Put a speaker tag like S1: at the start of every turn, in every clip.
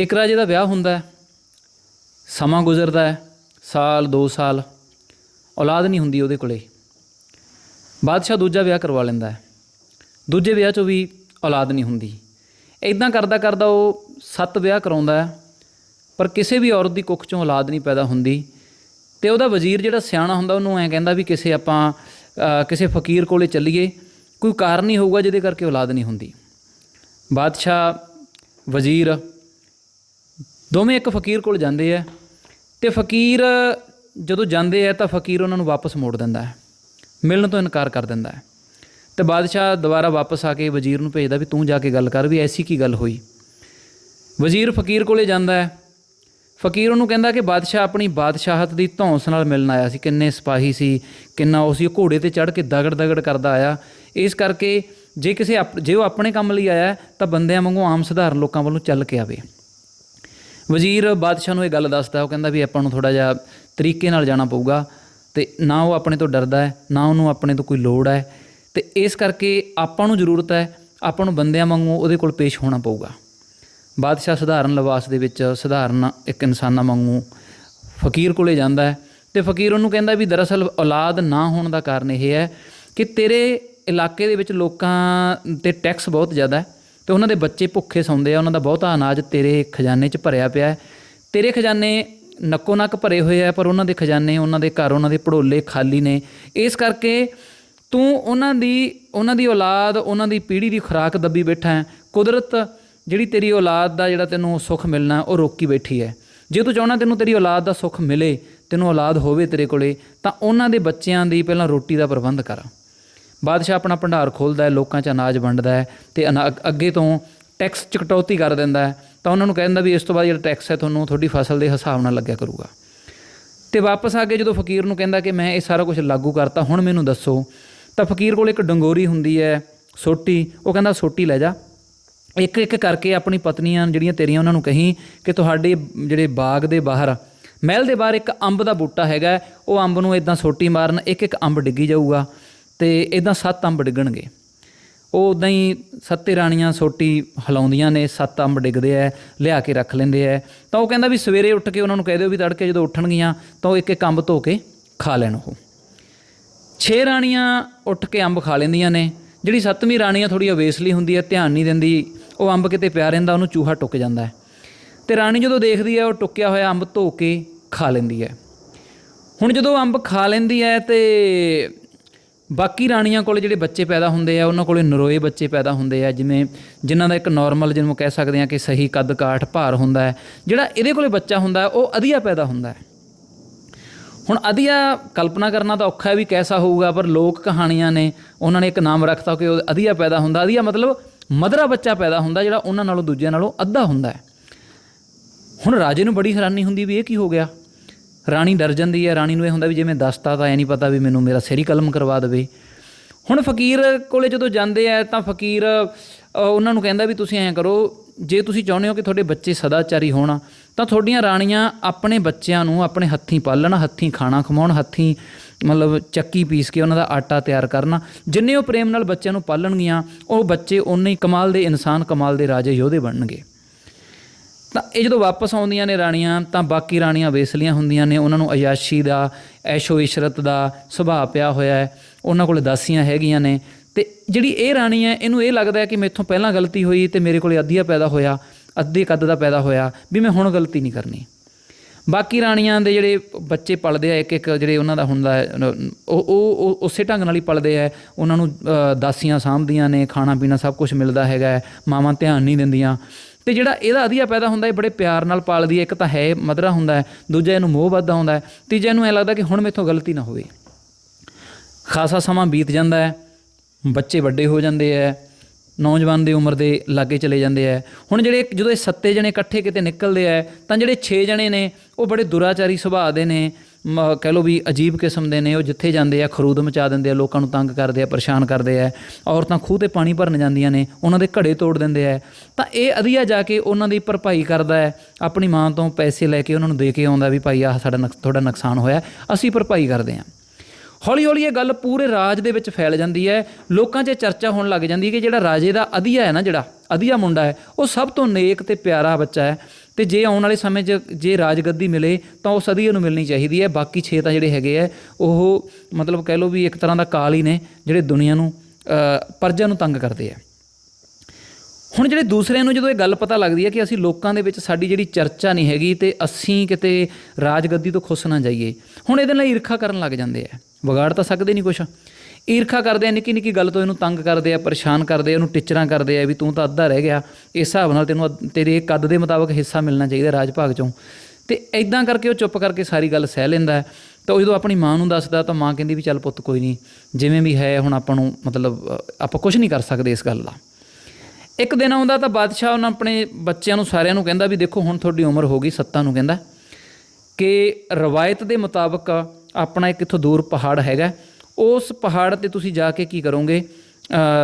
S1: ਇੱਕ ਰਾਜੇ ਦਾ ਵਿਆਹ ਹੁੰਦਾ ਹੈ, ਸਮਾਂ ਗੁਜ਼ਰਦਾ ਹੈ, ਸਾਲ 2 ਸਾਲ, ਔਲਾਦ ਨਹੀਂ ਹੁੰਦੀ ਉਹਦੇ ਕੋਲੇ। ਬਾਦਸ਼ਾਹ ਦੂਜਾ ਵਿਆਹ ਕਰਵਾ ਲੈਂਦਾ ਹੈ। ਦੂਜੇ ਵਿਆਹ 'ਚੋਂ ਵੀ ਔਲਾਦ ਨਹੀਂ ਹੁੰਦੀ। ਇਦਾਂ ਕਰਦਾ ਕਰਦਾ ਉਹ ਸੱਤ ਵਿਆਹ ਕਰਾਉਂਦਾ ਹੈ, ਪਰ ਕਿਸੇ ਵੀ ਔਰਤ ਦੀ ਕੁੱਖ 'ਚੋਂ ਔਲਾਦ ਨਹੀਂ ਪੈਦਾ ਹੁੰਦੀ। ਤੇ ਉਹਦਾ ਵਜ਼ੀਰ ਜਿਹੜਾ ਸਿਆਣਾ ਹੁੰਦਾ, ਉਹਨੂੰ ਐਂ ਕਹਿੰਦਾ ਵੀ ਕਿਸੇ ਆਪਾਂ ਕਿਸੇ ਫਕੀਰ ਕੋਲੇ ਚੱਲੀਏ, ਕੋਈ ਕਾਰਨ ਨਹੀਂ ਹੋਊਗਾ ਜਿਹਦੇ ਕਰਕੇ ਔਲਾਦ ਨਹੀਂ ਹੁੰਦੀ। ਬਾਦਸ਼ਾਹ, ਵਜ਼ੀਰ ਦੋਵੇਂ ਇੱਕ ਫਕੀਰ ਕੋਲ ਜਾਂਦੇ ਆ ਤੇ ਫਕੀਰ ਜਦੋਂ ਜਾਂਦੇ ਆ ਤਾਂ ਫਕੀਰ ਉਹਨਾਂ ਨੂੰ ਵਾਪਸ ਮੋੜ ਦਿੰਦਾ ਹੈ, ਮਿਲਣ ਤੋਂ ਇਨਕਾਰ ਕਰ ਦਿੰਦਾ ਹੈ। ਤੇ ਬਾਦਸ਼ਾਹ ਦੁਬਾਰਾ ਵਾਪਸ ਆ ਕੇ ਵਜ਼ੀਰ ਨੂੰ ਭੇਜਦਾ ਵੀ ਤੂੰ ਜਾ ਕੇ ਗੱਲ ਕਰ ਵੀ ਐਸੀ ਕੀ ਗੱਲ ਹੋਈ। ਵਜ਼ੀਰ ਫਕੀਰ ਕੋਲੇ ਜਾਂਦਾ ਹੈ। ਫਕੀਰ ਉਹਨੂੰ ਕਹਿੰਦਾ ਕਿ ਬਾਦਸ਼ਾਹ ਆਪਣੀ ਬਾਦਸ਼ਾਹਤ ਦੀ ਧੌਂਸ ਨਾਲ ਮਿਲਣ ਆਇਆ ਸੀ, ਕਿੰਨੇ ਸਿਪਾਹੀ ਸੀ, ਕਿੰਨਾ ਉਹ ਸੀ ਘੋੜੇ ਤੇ ਚੜ੍ਹ ਕੇ ਦਗੜ ਦਗੜ ਕਰਦਾ ਆਇਆ। ਇਸ ਕਰਕੇ ਜੇ ਕਿਸੇ ਆਪ- ਜੇ ਉਹ ਆਪਣੇ ਕੰਮ ਲਈ ਆਇਆ ਤਾਂ ਬੰਦਿਆਂ ਵਾਂਗੂ ਆਮ ਸਧਾਰਨ ਲੋਕਾਂ ਵੱਲੋਂ ਚੱਲ ਕੇ ਆਵੇ। ਵਜ਼ੀਰ ਬਾਦਸ਼ਾਹ ਨੂੰ ਇਹ ਗੱਲ ਦੱਸਦਾ, ਉਹ ਕਹਿੰਦਾ ਵੀ ਆਪਾਂ ਨੂੰ ਥੋੜਾ ਜਿਹਾ ਤਰੀਕੇ ਨਾਲ ਜਾਣਾ ਪਊਗਾ ਤੇ ਨਾ ਉਹ ਆਪਣੇ ਤੋਂ ਡਰਦਾ ਹੈ, ਨਾ ਉਹਨੂੰ ਆਪਣੇ ਤੋਂ ਕੋਈ ਲੋੜ ਹੈ ਤੇ ਇਸ ਕਰਕੇ ਆਪਾਂ ਨੂੰ ਜ਼ਰੂਰਤ ਹੈ, ਆਪਾਂ ਨੂੰ ਬੰਦਿਆਂ ਵਾਂਗੂ ਉਹਦੇ ਕੋਲ ਪੇਸ਼ ਹੋਣਾ ਪਊਗਾ। ਬਾਦਸ਼ਾਹ ਸਧਾਰਨ ਲਿਬਾਸ ਦੇ ਵਿੱਚ ਸਧਾਰਨ ਇੱਕ ਇਨਸਾਨਾਂ ਵਾਂਗੂ ਫਕੀਰ ਕੋਲੇ ਜਾਂਦਾ ਹੈ ਤੇ ਫਕੀਰ ਉਹਨੂੰ ਕਹਿੰਦਾ ਵੀ ਦਰਅਸਲ ਔਲਾਦ ਨਾ ਹੋਣ ਦਾ ਕਾਰਨ ਇਹ ਹੈ ਕਿ ਤੇਰੇ ਇਲਾਕੇ ਦੇ ਵਿੱਚ ਲੋਕਾਂ ਤੇ ਟੈਕਸ ਬਹੁਤ ਜ਼ਿਆਦਾ ਹੈ। ਤੇ ਉਹਨਾਂ ਦੇ ਬੱਚੇ ਭੁੱਖੇ ਸੌਂਦੇ ਆ, ਉਹਨਾਂ ਦਾ ਬਹੁਤਾ ਅਨਾਜ ਤੇਰੇ ਖਜ਼ਾਨੇ 'ਚ ਭਰਿਆ ਪਿਆ ਹੈ। ਤੇਰੇ ਖਜ਼ਾਨੇ ਨੱਕੋ ਨੱਕ ਭਰੇ ਹੋਏ ਆ, ਪਰ ਉਹਨਾਂ ਦੇ ਖਜ਼ਾਨੇ, ਉਹਨਾਂ ਦੇ ਘਰ, ਉਹਨਾਂ ਦੇ ਪੜੋਲੇ ਖਾਲੀ ਨੇ। ਇਸ ਕਰਕੇ ਤੂੰ ਉਹਨਾਂ ਦੀ ਉਹਨਾਂ ਦੀ ਔਲਾਦ, ਉਹਨਾਂ ਦੀ ਪੀੜ੍ਹੀ ਦੀ ਖੁਰਾਕ ਦੱਬੀ ਬੈਠਾ ਹੈ। ਕੁਦਰਤ ਜਿਹੜੀ ਤੇਰੀ ਔਲਾਦ ਦਾ ਜਿਹੜਾ ਤੈਨੂੰ ਸੁੱਖ ਮਿਲਣਾ, ਉਹ ਰੋਕੀ ਬੈਠੀ ਹੈ। ਜੇ ਤੂੰ ਚਾਹਣਾ ਤੈਨੂੰ ਤੇਰੀ ਔਲਾਦ ਦਾ ਸੁੱਖ ਮਿਲੇ, ਤੈਨੂੰ ਔਲਾਦ ਹੋਵੇ ਤੇਰੇ ਕੋਲੇ, ਤਾਂ ਉਹਨਾਂ ਦੇ ਬੱਚਿਆਂ ਦੀ ਪਹਿਲਾਂ ਰੋਟੀ ਦਾ ਪ੍ਰਬੰਧ ਕਰ। ਬਾਦਸ਼ਾਹ ਆਪਣਾ ਭੰਡਾਰ ਖੋਲਦਾ ਹੈ, ਲੋਕਾਂ 'ਚ ਅਨਾਜ ਵੰਡਦਾ ਹੈ ਤੇ ਅਨਾ- ਅੱਗੇ ਤੋਂ ਟੈਕਸ 'ਚ ਕਟੌਤੀ ਕਰ ਦਿੰਦਾ ਹੈ। ਤਾਂ ਉਹਨਾਂ ਨੂੰ ਕਹਿੰਦਾ ਵੀ ਇਸ ਤੋਂ ਬਾਅਦ ਜਿਹੜਾ ਟੈਕਸ ਹੈ ਤੁਹਾਨੂੰ ਤੁਹਾਡੀ ਫਸਲ ਦੇ ਹਿਸਾਬ ਨਾਲ ਲੱਗਿਆ ਕਰੂਗਾ। ਤੇ ਵਾਪਸ ਆ ਕੇ ਜਦੋਂ ਫਕੀਰ ਨੂੰ ਕਹਿੰਦਾ ਕਿ ਮੈਂ ਇਹ ਸਾਰਾ ਕੁਝ ਲਾਗੂ ਕਰਤਾ, ਹੁਣ ਮੈਨੂੰ ਦੱਸੋ। ਤਾਂ ਫਕੀਰ ਕੋਲ ਇੱਕ ਡੰਗੋਰੀ ਹੁੰਦੀ ਹੈ, ਸੋਟੀ। ਉਹ ਕਹਿੰਦਾ, ਸੋਟੀ ਲੈ ਜਾ। ਇੱਕ ਇੱਕ ਕਰਕੇ ਆਪਣੀ ਪਤਨੀਆਂ ਜਿਹੜੀਆਂ ਤੇਰੀਆਂ ਉਹਨਾਂ ਨੂੰ ਕਹੀਂ ਕਿ ਤੁਹਾਡੇ ਜਿਹੜੇ ਬਾਗ ਦੇ ਬਾਹਰ, ਮਹਿਲ ਦੇ ਬਾਹਰ ਇੱਕ ਅੰਬ ਦਾ ਬੂਟਾ ਹੈਗਾ, ਉਹ ਅੰਬ ਨੂੰ ਇਦਾਂ ਸੋਟੀ ਮਾਰਨ, ਇੱਕ ਇੱਕ ਅੰਬ ਡਿੱਗੀ ਜਾਊਗਾ। ਤੇ ਇਦਾਂ ਸੱਤ ਅੰਬ ਡਿੱਗਣਗੇ। ਉਹ ਉਦਾਂ ਹੀ ਸੱਤੇ ਰਾਣੀਆਂ ਸੋਟੀ ਹਿਲਾਉਂਦੀਆਂ ਨੇ, ਸੱਤ ਅੰਬ ਡਿੱਗਦੇ ਐ, ਲਿਆ ਕੇ ਰੱਖ ਲੈਂਦੇ ਐ। ਤਾਂ ਉਹ ਕਹਿੰਦਾ ਵੀ ਸਵੇਰੇ ਉੱਠ ਕੇ ਉਹਨਾਂ ਨੂੰ ਕਹਿ ਦਿਓ ਵੀ ਤੜਕੇ ਜਦੋਂ ਉੱਠਣਗੀਆਂ, ਤਾਂ ਉਹ ਇੱਕ ਇੱਕ ਅੰਬ ਧੋ ਕੇ ਖਾ ਲੈਣ ਉਹ। ਛੇ ਰਾਣੀਆਂ ਉੱਠ ਕੇ ਅੰਬ ਖਾ ਲੈਂਦੀਆਂ ਨੇ। ਜਿਹੜੀ ਸੱਤਵੀਂ ਰਾਣੀ ਆ ਥੋੜੀ ਅਵੇਸਲੀ ਹੁੰਦੀ ਹੈ ਧਿਆਨ ਨਹੀਂ ਦਿੰਦੀ। ਉਹ ਅੰਬ ਕਿਤੇ ਪਿਆ ਰਹਿੰਦਾ, ਉਹਨੂੰ ਚੂਹਾ ਟੁੱਕ ਜਾਂਦਾ ਹੈ ਤੇ ਰਾਣੀ ਜਦੋਂ ਦੇਖਦੀ ਹੈ ਉਹ ਟੁੱਕਿਆ ਹੋਇਆ ਅੰਬ ਧੋ ਕੇ ਖਾ ਲੈਂਦੀ ਹੈ ਹੁਣ ਜਦੋਂ ਅੰਬ ਖਾ ਲੈਂਦੀ ਹੈ ਤੇ ਬਾਕੀ ਰਾਣੀਆਂ ਕੋਲ ਜਿਹੜੇ ਬੱਚੇ ਪੈਦਾ ਹੁੰਦੇ ਆ, ਉਹਨਾਂ ਕੋਲੇ ਨਰੋਏ ਬੱਚੇ ਪੈਦਾ ਹੁੰਦੇ ਆ, ਜਿਵੇਂ ਜਿਨ੍ਹਾਂ ਦਾ ਇੱਕ ਨਾਰਮਲ ਜਿਹਨੂੰ ਕਹਿ ਸਕਦੇ ਆ ਕਿ ਸਹੀ ਕੱਦ ਕਾਠ ਭਾਰ ਹੁੰਦਾ ਹੈ, ਜਿਹੜਾ ਇਹਦੇ ਕੋਲੇ ਬੱਚਾ ਹੁੰਦਾ ਉਹ ਅਧੀਆ ਪੈਦਾ ਹੁੰਦਾ ਹੈ। ਹੁਣ ਅਧੀਆ ਕਲਪਨਾ ਕਰਨਾ ਤਾਂ ਔਖਾ ਵੀ ਕੈਸਾ ਹੋਊਗਾ, ਪਰ ਲੋਕ ਕਹਾਣੀਆਂ ਨੇ, ਉਹਨਾਂ ਨੇ ਇੱਕ ਨਾਮ ਰੱਖਤਾ ਕਿ ਉਹ ਅਧੀਆ ਪੈਦਾ ਹੁੰਦਾ ਅਧੀਆ ਮਤਲਬ ਮਧਰਾ ਬੱਚਾ ਪੈਦਾ ਹੁੰਦਾ ਜਿਹੜਾ ਉਹਨਾਂ ਨਾਲੋਂ ਦੂਜਿਆਂ ਨਾਲੋਂ ਅੱਧਾ ਹੁੰਦਾ ਹੈ। ਹੁਣ ਰਾਜੇ ਨੂੰ ਬੜੀ ਹੈਰਾਨੀ ਹੁੰਦੀ ਵੀ ਇਹ ਕੀ ਹੋ ਗਿਆ? ਰਾਣੀ ਡਰ ਜਾਂਦੀ ਹੈ, ਰਾਣੀ ਨੂੰ ਇਹ ਹੁੰਦਾ ਵੀ ਜੇ ਮੈਂ ਦੱਸਤਾ ਤਾਂ ਐ ਨਹੀਂ ਪਤਾ ਵੀ ਮੈਨੂੰ ਮੇਰਾ ਸਿਰ ਹੀ ਕਲਮ ਕਰਵਾ ਦੇਵੇ। ਹੁਣ ਫਕੀਰ ਕੋਲੇ ਜਦੋਂ ਜਾਂਦੇ ਆ ਤਾਂ ਫਕੀਰ ਉਹਨਾਂ ਨੂੰ ਕਹਿੰਦਾ ਵੀ ਤੁਸੀਂ ਐਂ ਕਰੋ, ਜੇ ਤੁਸੀਂ ਚਾਹੁੰਦੇ ਹੋ ਕਿ ਤੁਹਾਡੇ ਬੱਚੇ ਸਦਾਚਾਰੀ ਹੋਣ, ਤਾਂ ਤੁਹਾਡੀਆਂ ਰਾਣੀਆਂ ਆਪਣੇ ਬੱਚਿਆਂ ਨੂੰ ਆਪਣੇ ਹੱਥੀਂ ਪਾਲਣ, ਹੱਥੀਂ ਖਾਣਾ ਖਵਾਉਣ, ਹੱਥੀਂ ਮਤਲਬ ਚੱਕੀ ਪੀਸ ਕੇ ਉਹਨਾਂ ਦਾ ਆਟਾ ਤਿਆਰ ਕਰਨਾ। ਜਿੰਨੇ ਉਹ ਪ੍ਰੇਮ ਨਾਲ ਬੱਚਿਆਂ ਨੂੰ ਪਾਲਣਗੀਆਂ, ਉਹ ਬੱਚੇ ਉਨੇ ਹੀ ਕਮਾਲ ਦੇ ਇਨਸਾਨ, ਕਮਾਲ ਦੇ ਰਾਜੇ ਯੋਧੇ ਬਣਨਗੇ। ਤਾਂ ਇਹ ਜਦੋਂ ਵਾਪਸ ਆਉਂਦੀਆਂ ਨੇ ਰਾਣੀਆਂ, ਤਾਂ ਬਾਕੀ ਰਾਣੀਆਂ ਵੇਸਲੀਆਂ ਹੁੰਦੀਆਂ ਨੇ। ਉਹਨਾਂ ਨੂੰ ਅਯਾਸ਼ੀ ਦਾ, ਐਸ਼ੋ ਇਸ਼ਰਤ ਦਾ ਸੁਭਾਅ ਪਿਆ ਹੋਇਆ ਹੈ। ਉਹਨਾਂ ਕੋਲ ਦਾਸੀਆਂ ਹੈਗੀਆਂ ਨੇ। ਤੇ ਜਿਹੜੀ ਇਹ ਰਾਣੀ ਹੈ, ਇਹਨੂੰ ਇਹ ਲੱਗਦਾ ਹੈ ਕਿ ਮੇਥੋਂ ਪਹਿਲਾਂ ਗਲਤੀ ਹੋਈ ਤੇ ਮੇਰੇ ਕੋਲੇ ਅੱਧੀਆ ਪੈਦਾ ਹੋਇਆ, ਅੱਧੇ ਕੱਦ ਦਾ ਪੈਦਾ ਹੋਇਆ ਵੀ ਮੈਂ ਹੁਣ ਗਲਤੀ ਨਹੀਂ ਕਰਨੀ। ਬਾਕੀ ਰਾਣੀਆਂ ਦੇ ਜਿਹੜੇ ਬੱਚੇ ਪਲਦੇ ਆ ਇੱਕ ਇੱਕ ਜਿਹੜੇ ਉਹਨਾਂ ਦਾ ਹੁੰਦਾ ਉਹ ਉਹ ਉਹ ਉਸੇ ਢੰਗ ਨਾਲ ਹੀ ਪਲਦੇ ਆ। ਉਹਨਾਂ ਨੂੰ ਦਾਸੀਆਂ ਸਾਂਭਦੀਆਂ ਨੇ ਖਾਣਾ ਪੀਣਾ ਸਭ ਕੁਝ ਮਿਲਦਾ ਹੈਗਾ ਮਾਵਾਂ ਧਿਆਨ ਨਹੀਂ ਦਿੰਦੀਆਂ। ਤੇ ਜਿਹੜਾ ਇਹਦਾ ਅਧੀਆ ਪੈਦਾ ਹੁੰਦਾ ਇਹ ਬੜੇ ਪਿਆਰ ਨਾਲ ਪਾਲਦੀ ਹੈ, ਇੱਕ ਤਾਂ ਹੈ ਮਧਰਾ ਹੁੰਦਾ ਹੈ, ਦੂਜਾ ਇਹਨੂੰ ਮੋਹ ਵੱਧਦਾ ਹੁੰਦਾ ਹੈ, ਤੀਜਾ ਇਹਨੂੰ ਐ ਲੱਗਦਾ ਕਿ ਹੁਣ ਮੇਥੋਂ ਗਲਤੀ ਨਾ ਹੋਵੇ। ਖਾਸਾ ਸਮਾਂ ਬੀਤ ਜਾਂਦਾ ਹੈ, ਬੱਚੇ ਵੱਡੇ ਹੋ ਜਾਂਦੇ ਹੈ, ਨੌਜਵਾਨ ਦੀ ਉਮਰ ਦੇ ਲਾਗੇ ਚਲੇ ਜਾਂਦੇ ਹੈ। ਹੁਣ ਜਿਹੜੇ ਜਦੋਂ ਇਹ ਸੱਤੇ ਜਣੇ ਇਕੱਠੇ ਕਿਤੇ ਨਿਕਲਦੇ ਹੈ, ਤਾਂ ਜਿਹੜੇ 6 ਜਣੇ ਨੇ, ਉਹ ਬੜੇ ਦੁਰਾਚਾਰੀ ਸੁਭਾਅ ਦੇ ਨੇ ਕਹਿ ਲਓ ਵੀ ਅਜੀਬ ਕਿਸਮ ਦੇ ਨੇ, ਉਹ ਜਿੱਥੇ ਜਾਂਦੇ ਆ, ਖਰੂਦ ਮਚਾ ਦਿੰਦੇ ਆ, ਲੋਕਾਂ ਨੂੰ ਤੰਗ ਕਰਦੇ ਆ, ਪਰੇਸ਼ਾਨ ਕਰਦੇ ਆ, ਔਰਤਾਂ ਖੂਹ ਤੇ ਪਾਣੀ ਭਰਨ ਜਾਂਦੀਆਂ ਨੇ, ਉਹਨਾਂ ਦੇ ਘੜੇ ਤੋੜ ਦਿੰਦੇ ਆ। ਤਾਂ ਇਹ ਅਧੀਆ ਜਾ ਕੇ ਉਹਨਾਂ ਦੀ ਭਰਪਾਈ ਕਰਦਾ ਹੈ, ਆਪਣੀ ਮਾਂ ਤੋਂ ਪੈਸੇ ਲੈ ਕੇ ਉਹਨਾਂ ਨੂੰ ਦੇ ਕੇ ਆਉਂਦਾ ਵੀ ਭਾਈ ਆਹ ਸਾਡਾ ਨੁਕ- ਤੁਹਾਡਾ ਨੁਕਸਾਨ ਹੋਇਆ, ਅਸੀਂ ਭਰਪਾਈ ਕਰਦੇ ਹਾਂ। ਹੌਲੀ ਹੌਲੀ ਇਹ ਗੱਲ ਪੂਰੇ ਰਾਜ ਦੇ ਵਿੱਚ ਫੈਲ ਜਾਂਦੀ ਹੈ, ਲੋਕਾਂ 'ਚ ਚਰਚਾ ਹੋਣ ਲੱਗ ਜਾਂਦੀ ਹੈ ਕਿ ਜਿਹੜਾ ਰਾਜੇ ਦਾ ਅਧੀਆ ਹੈ ਨਾ ਜਿਹੜਾ, ਅਧੀਆ ਮੁੰਡਾ ਹੈ, ਉਹ ਸਭ ਤੋਂ ਨੇਕ ਤੇ ਪਿਆਰਾ ਬੱਚਾ ਹੈ। ਤੇ ਜੇ ਆਉਣ ਵਾਲੇ ਸਮੇਂ 'ਚ ਜੇ ਰਾਜਗੱਦੀ ਮਿਲੇ ਤਾਂ ਉਹ ਸਦੀ ਨੂੰ ਮਿਲਣੀ ਚਾਹੀਦੀ ਹੈ। ਬਾਕੀ 6 ਤਾਂ ਜਿਹੜੇ ਹੈਗੇ ਆ ਉਹ ਮਤਲਬ ਕਹਿ ਲਓ ਵੀ ਇੱਕ ਤਰ੍ਹਾਂ ਦਾ ਕਾਲ ਹੀ ਨੇ ਜਿਹੜੇ ਦੁਨੀਆ ਨੂੰ ਅ, ਪਰਜਾ ਨੂੰ ਤੰਗ ਕਰਦੇ ਆ ਹੁਣ ਜਿਹੜੇ ਦੂਸਰਿਆਂ ਨੂੰ ਜਦੋਂ ਇਹ ਗੱਲ ਪਤਾ ਲੱਗਦੀ ਹੈ ਕਿ ਅਸੀਂ ਲੋਕਾਂ ਦੇ ਵਿੱਚ ਸਾਡੀ ਜਿਹੜੀ ਚਰਚਾ ਨਹੀਂ ਹੈਗੀ ਤੇ ਅਸੀਂ ਕਿਤੇ ਰਾਜਗੱਦੀ ਤੋਂ ਖੁਸ਼ ਨਾ ਜਾਈਏ ਹੁਣ ਇਹਦੇ ਨਾਲ ਈਰਖਾ ਕਰਨ ਲੱਗ ਜਾਂਦੇ ਆ ਵਿਗਾੜ ਤਾਂ ਸਕਦੇ ਨਹੀਂ ਕੁਛ। ਈਰਖਾ ਕਰਦੇ ਆ, ਨਿੱਕੀ ਨਿੱਕੀ ਗੱਲ ਤੋਂ ਇਹਨੂੰ ਤੰਗ ਕਰਦੇ ਆ, ਪਰੇਸ਼ਾਨ ਕਰਦੇ ਆ, ਇਹਨੂੰ ਟਿਚਰਾਂ ਕਰਦੇ ਆ ਵੀ ਤੂੰ ਤਾਂ ਅੱਧਾ ਰਹਿ ਗਿਆ। ਇਸ ਹਿਸਾਬ ਨਾਲ ਤੈਨੂੰ ਅੱਧ- ਤੇਰੇ ਕੱਦ ਦੇ ਮੁਤਾਬਕ ਹਿੱਸਾ ਮਿਲਣਾ ਚਾਹੀਦਾ ਰਾਜ ਭਾਗ ਚੋਂ। ਤੇ ਐਦਾਂ ਕਰਕੇ ਉਹ ਚੁੱਪ ਕਰਕੇ ਸਾਰੀ ਗੱਲ ਸਹਿ ਲੈਂਦਾ ਹੈ। ਤਾਂ ਉਹ ਜਦੋਂ ਆਪਣੀ ਮਾਂ ਨੂੰ ਦੱਸਦਾ, ਤਾਂ ਮਾਂ ਕਹਿੰਦੀ ਵੀ ਚੱਲ ਪੁੱਤ ਕੋਈ ਨਹੀਂ, ਜਿਵੇਂ ਵੀ ਹੈ, ਹੁਣ ਆਪਾਂ ਨੂੰ ਮਤਲਬ ਆਪਾਂ ਕੁਝ ਨਹੀਂ ਕਰ ਸਕਦੇ ਇਸ ਗੱਲ ਦਾ। ਇੱਕ ਦਿਨ ਆਉਂਦਾ ਤਾਂ ਬਾਦਸ਼ਾਹ ਉਹਨਾਂ ਆਪਣੇ ਬੱਚਿਆਂ ਨੂੰ ਸਾਰਿਆਂ ਨੂੰ ਕਹਿੰਦਾ ਵੀ ਦੇਖੋ, ਹੁਣ ਤੁਹਾਡੀ ਉਮਰ ਹੋ ਗਈ, ਸੱਤਾਂ ਨੂੰ ਕਹਿੰਦਾ ਕਿ ਰਵਾਇਤ ਦੇ ਮੁਤਾਬਕ ਆਪਣਾ ਇੱਕ ਇੱਥੋਂ ਦੂਰ ਪਹਾੜ ਹੈਗਾ। ਉਸ ਪਹਾੜ ਤੇ ਤੁਸੀਂ ਜਾ ਕੇ ਕੀ ਕਰੋਗੇ?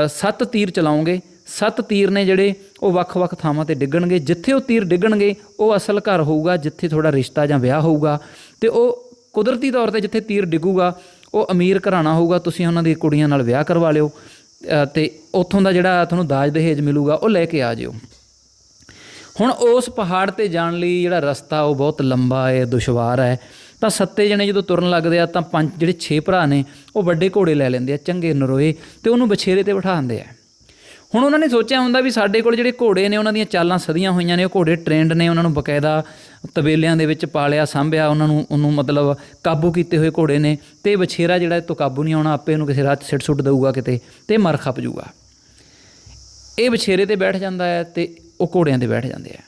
S1: ਸੱਤ ਤੀਰ ਚਲਾਓਗੇ। ਸੱਤ ਤੀਰ ਨੇ ਜਿਹੜੇ ਉਹ ਵੱਖ-ਵੱਖ ਥਾਵਾਂ ਤੇ ਡਿੱਗਣਗੇ। ਜਿੱਥੇ ਉਹ ਤੀਰ ਡਿੱਗਣਗੇ ਉਹ ਅਸਲ ਘਰ ਹੋਊਗਾ ਜਿੱਥੇ ਤੁਹਾਡਾ ਰਿਸ਼ਤਾ ਜਾਂ ਵਿਆਹ ਹੋਊਗਾ। ਤੇ ਉਹ ਕੁਦਰਤੀ ਤੌਰ ਤੇ ਜਿੱਥੇ ਤੀਰ ਡਿੱਗੂਗਾ ਉਹ ਅਮੀਰ ਘਰਾਣਾ ਹੋਊਗਾ। ਤੁਸੀਂ ਉਹਨਾਂ ਦੀ ਕੁੜੀਆਂ ਨਾਲ ਵਿਆਹ ਕਰਵਾ ਲਿਓ। ਅ, ਤੇ ਉੱਥੋਂ ਦਾ ਜਿਹੜਾ ਤੁਹਾਨੂੰ ਦਾਜ ਦਹੇਜ ਮਿਲੂਗਾ ਉਹ ਲੈ ਕੇ ਆ ਜਿਓ। ਹੁਣ ਉਸ ਪਹਾੜ ਤੇ ਜਾਣ ਲਈ ਜਿਹੜਾ ਰਸਤਾ ਉਹ ਬਹੁਤ ਲੰਬਾ ਹੈ ਦੁਸ਼ਵਾਰ ਹੈ। ਤਾਂ ਸੱਤੇ ਜਣੇ ਜਦੋਂ ਤੁਰਨ ਲੱਗਦੇ ਆ ਤਾਂ ਪੰਜ ਜਿਹੜੇ 6 ਭਰਾ ਨੇ ਉਹ ਵੱਡੇ ਘੋੜੇ ਲੈ ਲੈਂਦੇ ਆ, ਚੰਗੇ ਨਰੋਏ ਤੇ ਉਹਨੂੰ ਬਛੇਰੇ ਤੇ ਬਿਠਾਉਂਦੇ ਆ। ਹੁਣ ਉਹਨਾਂ ਨੇ ਸੋਚਿਆ ਹੁੰਦਾ ਵੀ ਸਾਡੇ ਕੋਲ ਜਿਹੜੇ ਘੋੜੇ ਨੇ, ਉਹਨਾਂ ਦੀਆਂ ਚਾਲਾਂ ਸਦੀਆਂ ਹੋਈਆਂ ਨੇ, ਉਹ ਘੋੜੇ ਟ੍ਰੇਨਡ ਨੇ, ਉਹਨਾਂ ਨੂੰ ਬਕਾਇਦਾ ਤਬੇਲਿਆਂ ਦੇ ਵਿੱਚ ਪਾਲਿਆ, ਸਾਂਭਿਆ, ਉਹਨਾਂ ਨੂੰ, ਉਹਨੂੰ ਮਤਲਬ ਕਾਬੂ ਕੀਤੇ ਹੋਏ ਘੋੜੇ ਨੇ ਤੇ ਬਛੇਰਾ ਜਿਹੜਾ ਤੋਂ ਕਾਬੂ ਨਹੀਂ ਆਉਣਾ, ਆਪੇ ਉਹਨੂੰ ਕਿਸੇ ਰਾਤ ਸਿੱਟ ਸੁੱਟ ਦਊਗਾ ਕਿਤੇ ਤੇ ਮਰ ਖਪ ਜੂਗਾ। ਇਹ ਬਛੇਰੇ ਤੇ ਬੈਠ ਜਾਂਦਾ ਹੈ ਤੇ ਉਹ ਘੋੜਿਆਂ ਤੇ ਬੈਠ ਜਾਂਦੇ ਆ।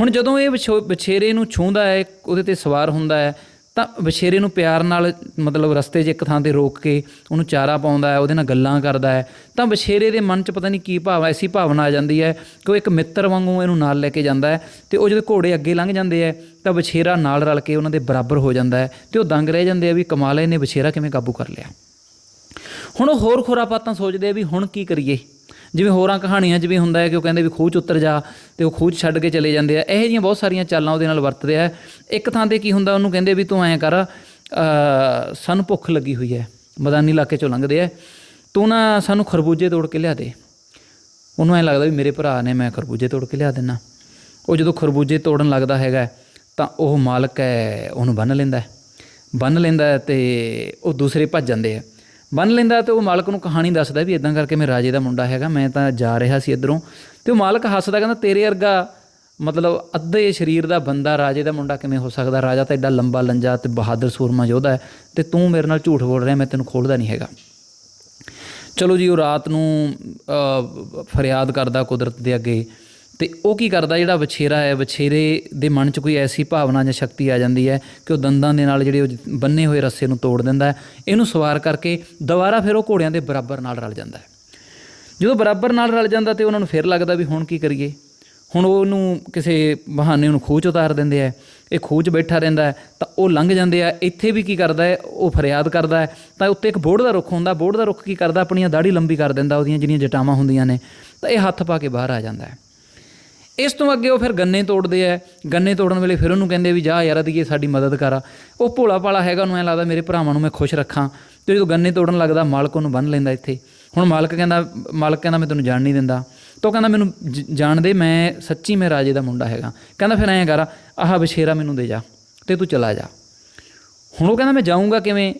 S1: ਹੁਣ ਜਦੋਂ ਇਹ ਵਿਛੋ- ਵਿਛੇਰੇ ਨੂੰ ਛੂੰਹਦਾ ਹੈ, ਉਹਦੇ ਤੇ ਸਵਾਰ ਹੁੰਦਾ ਹੈ ਤਾਂ ਵਿਛੇਰੇ ਨੂੰ ਪਿਆਰ ਨਾਲ, ਮਤਲਬ ਰਸਤੇ 'ਚ ਇੱਕ ਥਾਂ ਤੇ ਰੋਕ ਕੇ ਉਹਨੂੰ ਚਾਰਾ ਪਾਉਂਦਾ ਹੈ, ਉਹਦੇ ਨਾਲ ਗੱਲਾਂ ਕਰਦਾ ਹੈ, ਤਾਂ ਵਿਛੇਰੇ ਦੇ ਮਨ 'ਚ ਪਤਾ ਨਹੀਂ ਕੀ ਭਾਵ, ਐਸੀ ਭਾਵਨਾ ਆ ਜਾਂਦੀ ਹੈ ਕਿ ਉਹ ਇੱਕ ਮਿੱਤਰ ਵਾਂਗੂ ਇਹਨੂੰ ਨਾਲ ਲੈ ਕੇ ਜਾਂਦਾ ਹੈ ਤੇ ਉਹ ਜਦੋਂ ਘੋੜੇ ਅੱਗੇ ਲੰਘ ਜਾਂਦੇ ਹੈ, ਤਾਂ ਵਿਛੇਰਾ ਨਾਲ ਰਲ ਕੇ ਉਹਨਾਂ ਦੇ ਬਰਾਬਰ ਹੋ ਜਾਂਦਾ ਹੈ ਤੇ ਉਹ ਦੰਗ ਰਹਿ ਜਾਂਦੇ ਆ ਵੀ ਕਮਾਲ ਹੈ, ਇਹਨੇ ਵਿਛੇਰਾ ਕਿਵੇਂ ਕਾਬੂ ਕਰ ਲਿਆ। ਹੁਣ ਉਹ ਹੋਰ ਖੁਰਾਪਾਤਾਂ ਸੋਚਦੇ ਆ ਵੀ ਹੁਣ ਕੀ ਕਰੀਏ? ਜਿਵੇਂ ਹੋਰਾਂ ਕਹਾਣੀਆਂ 'ਚ ਵੀ ਹੁੰਦਾ ਹੈ ਕਿ ਉਹ ਕਹਿੰਦੇ ਵੀ ਖੂਹ 'ਚ ਉਤਰ ਜਾ ਤੇ ਉਹ ਖੂਹ ਛੱਡ ਕੇ ਚਲੇ ਜਾਂਦੇ ਆ। ਇਹੋ ਜਿਹੀਆਂ ਬਹੁਤ ਸਾਰੀਆਂ ਚਾਲਾਂ ਉਹਦੇ ਨਾਲ ਵਰਤਦੇ ਆ। ਇੱਕ ਥਾਂ ਤੇ ਕੀ ਹੁੰਦਾ, ਉਹਨੂੰ ਕਹਿੰਦੇ ਵੀ ਤੂੰ ਐਂ ਕਰ ਸਾਨੂੰ ਭੁੱਖ ਲੱਗੀ ਹੋਈ ਹੈ, ਮੈਦਾਨੀ ਇਲਾਕੇ 'ਚੋਂ ਲੰਘਦੇ ਆ। ਤੂੰ ਨਾ ਸਾਨੂੰ ਖਰਬੂਜੇ ਤੋੜ ਕੇ ਲਿਆ ਦੇ। ਉਹਨੂੰ ਐਂ ਲੱਗਦਾ ਵੀ ਮੇਰੇ ਭਰਾ ਨੇ ਮੈਂ ਖਰਬੂਜੇ ਤੋੜ ਕੇ ਲਿਆ ਦੇਣਾ ਉਹ ਜਦੋਂ ਖਰਬੂਜੇ ਤੋੜਨ ਲੱਗਦਾ ਹੈਗਾ, ਤਾਂ ਉਹ ਮਾਲਕ ਹੈ, ਉਹਨੂੰ ਬੰਨ ਲੈਂਦਾ ਹੈ। ਬੰਨ ਲੈਂਦਾ ਹੈ ਤੇ ਉਹ ਦੂਸਰੇ ਭੱਜ ਜਾਂਦੇ ਆ। ਬੰਨ ਲੈਂਦਾ ਤੇ ਉਹ ਮਾਲਕ ਨੂੰ ਕਹਾਣੀ ਦੱਸਦਾ ਵੀ ਇਦਾਂ ਕਰਕੇ ਮੈਂ ਰਾਜੇ ਦਾ ਮੁੰਡਾ ਹੈਗਾ, ਮੈਂ ਤਾਂ ਜਾ ਰਿਹਾ ਸੀ ਇਧਰੋਂ। ਤੇ ਉਹ ਮਾਲਕ ਹੱਸਦਾ ਕਹਿੰਦਾ, ਤੇਰੇ ਵਰਗਾ ਮਤਲਬ ਅੱਧੇ ਸਰੀਰ ਦਾ ਬੰਦਾ ਰਾਜੇ ਦਾ ਮੁੰਡਾ ਕਿਵੇਂ ਹੋ ਸਕਦਾ? ਰਾਜਾ ਤਾਂ ਐਡਾ ਲੰਬਾ ਲੰਜਾ ਤੇ ਬਹਾਦਰ ਸੂਰਮਾ ਯੋਧਾ ਹੈ ਤੇ ਤੂੰ ਮੇਰੇ ਨਾਲ ਝੂਠ ਬੋਲ ਰਿਹਾ, ਮੈਂ ਤੈਨੂੰ ਖੋਲਦਾ ਨਹੀਂ ਹੈਗਾ। ਚਲੋ ਜੀ, ਉਹ ਰਾਤ ਨੂੰ ਫਰਿਆਦ ਕਰਦਾ ਕੁਦਰਤ ਦੇ ਅੱਗੇ। ਤੇ ਉਹ ਕੀ ਕਰਦਾ, ਜਿਹੜਾ ਵਛੇਰਾ ਹੈ, ਵਛੇਰੇ ਦੇ ਮਨ 'ਚ ਕੋਈ ਐਸੀ ਭਾਵਨਾ ਜਾਂ ਸ਼ਕਤੀ ਆ ਜਾਂਦੀ ਹੈ ਕਿ ਉਹ ਦੰਦਾਂ ਦੇ ਨਾਲ ਜਿਹੜੇ ਉਹ ਬੰਨੇ ਹੋਏ ਰੱਸੇ ਨੂੰ ਤੋੜ ਦਿੰਦਾ ਹੈ, ਇਹਨੂੰ ਸਵਾਰ ਕਰਕੇ ਦੁਬਾਰਾ ਫਿਰ ਉਹ ਘੋੜਿਆਂ ਦੇ ਬਰਾਬਰ ਨਾਲ ਰਲ ਜਾਂਦਾ ਹੈ। ਜਦੋਂ ਬਰਾਬਰ ਨਾਲ ਰਲ ਜਾਂਦਾ ਤੇ ਉਹਨਾਂ ਨੂੰ ਫਿਰ ਲੱਗਦਾ ਵੀ ਹੁਣ ਕੀ ਕਰੀਏ? ਹੁਣ ਉਹਨੂੰ ਕਿਸੇ ਬਹਾਨੇ ਉਹਨੂੰ ਖੂਹ 'ਚ ਉਤਾਰ ਦਿੰਦੇ ਆ ਇਹ ਖੂਹ 'ਚ ਬੈਠਾ ਰਹਿੰਦਾ ਤਾਂ ਉਹ ਲੰਘ ਜਾਂਦੇ ਆ, ਇੱਥੇ ਵੀ ਕੀ ਕਰਦਾ ਹੈ, ਉਹ ਫਰਿਆਦ ਕਰਦਾ ਹੈ, ਤਾਂ ਉੱਤੇ ਇੱਕ ਬੋੜ ਦਾ ਰੁੱਖ ਹੁੰਦਾ, ਬੋੜ ਦਾ ਰੁੱਖ ਕੀ ਕਰਦਾ, ਆਪਣੀਆਂ ਦਾੜੀ ਲੰਬੀ ਕਰ ਦਿੰਦਾ, ਉਹਦੀਆਂ ਜਿਹੜੀਆਂ ਜਟਾਵਾਂ ਹੁੰਦੀਆਂ ਨੇ, ਤਾਂ ਇਹ ਹੱਥ ਪਾ ਕੇ ਬਾਹਰ ਆ ਜਾਂਦਾ ਹੈ। ਇਸ ਤੋਂ ਅੱਗੇ ਉਹ ਫਿਰ ਗੰਨੇ ਤੋੜਦੇ ਆ। ਗੰਨੇ ਤੋੜਨ ਵੇਲੇ ਫਿਰ ਉਹਨੂੰ ਕਹਿੰਦੇ ਵੀ ਜਾ ਯਾਰ ਅਦੀਏ ਸਾਡੀ ਮਦਦ ਕਰਾ ਉਹ ਭੋਲਾ ਭਾਲਾ ਹੈਗਾ, ਉਹਨੂੰ ਐ ਲੱਗਦਾ ਮੇਰੇ ਭਰਾਵਾਂ ਨੂੰ ਮੈਂ ਖੁਸ਼ ਰੱਖਾਂ। ਤੇ ਜਦੋਂ ਗੰਨੇ ਤੋੜਨ ਲੱਗਦਾ, ਮਾਲਕ ਉਹਨੂੰ ਬੰਨ ਲੈਂਦਾ ਇੱਥੇ। ਹੁਣ ਮਾਲਕ ਕਹਿੰਦਾ ਮਾਲਕ ਕਹਿੰਦਾ, ਮੈਂ ਤੈਨੂੰ ਜਾਣ ਨਹੀਂ ਦਿੰਦਾ। ਤਾਂ ਉਹ ਕਹਿੰਦਾ, ਮੈਨੂੰ ਜ- ਜਾਣ ਦੇ, ਮੈਂ ਸੱਚੀ ਮੈਂ ਰਾਜੇ ਦਾ ਮੁੰਡਾ ਹੈਗਾ। ਕਹਿੰਦਾ ਫਿਰ ਐਂ ਕਰ, ਆਹ ਬਛੇਰਾ ਮੈਨੂੰ ਦੇ ਜਾ ਤੇ ਤੂੰ ਚਲਾ ਜਾ। ਹੁਣ ਉਹ ਕਹਿੰਦਾ, ਮੈਂ ਜਾਊਂਗਾ ਕਿਵੇਂ?